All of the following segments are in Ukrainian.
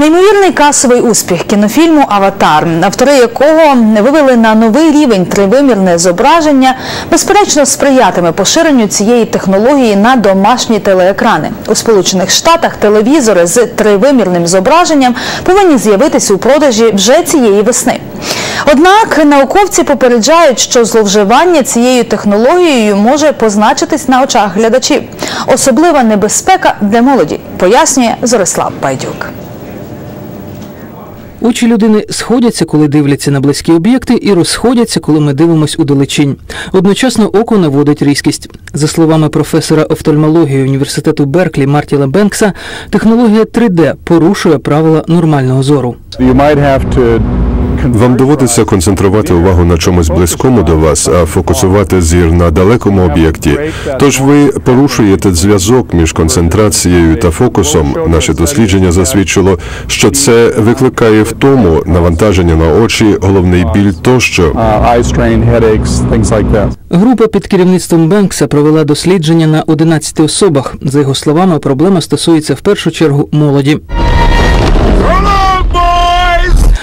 Неймовірний касовий успіх кінофільму Аватар, автори якого вивели на новий рівень тривимірне зображення, безперечно сприятиме поширенню цієї технології на домашні телеекрани. У Сполучених Штатах телевізори з тривимірним зображенням повинні з'явитися у продажі вже цієї весни. Однак науковці попереджають, що зловживання цією технологією може позначитись на очах глядачів. Особлива небезпека для молоді, пояснює Зорислав Байдюк. Очі людини сходяться, коли дивляться на близькі об'єкти, і розходяться, коли ми дивимось у далечінь. Одночасно око наводить різкість. За словами професора офтальмології університету Берклі Мартіла Бенкса, технологія 3D порушує правила нормального зору. You might have to Вам доводиться концентрувати увагу на чомусь близькому до вас, а фокусувати зір на далекому об'єкті. Тож ви порушуєте зв'язок між концентрацією та фокусом. Наше дослідження засвідчило, що це викликає втому, навантаження на очі, головний біль тощо. Група під керівництвом Бенкса провела дослідження на 11 особах. За його словами, проблема стосується в першу чергу молоді.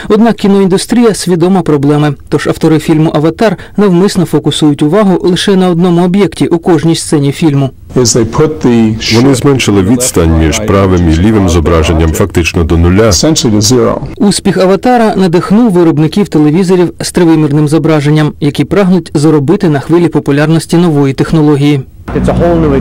Однак кіноіндустрія свідома проблеми. Тож автори фільму Аватар навмисно фокусують увагу лише на одному об'єкті у кожній сцені фільму. Вони зменшили відстань між правим і лівим зображенням фактично до нуля. Успіх аватара надихнув виробників телевізорів з тривимірним зображенням, які прагнуть заробити на хвилі популярності нової технології.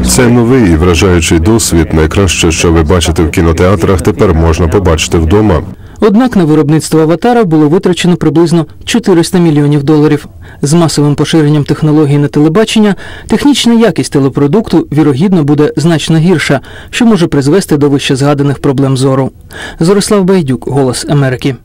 Це новий і вражаючий досвід. Найкраще, що ви бачите в кінотеатрах, тепер можна побачити вдома. Однак на виробництво аватара було витрачено приблизно 400 мільйонів доларів. З масовим поширенням технологій на телебачення технічна якість телепродукту вірогідно буде значно гірша, що може призвести до вище згаданих проблем зору. Зорислав Байдюк, Голос Америки.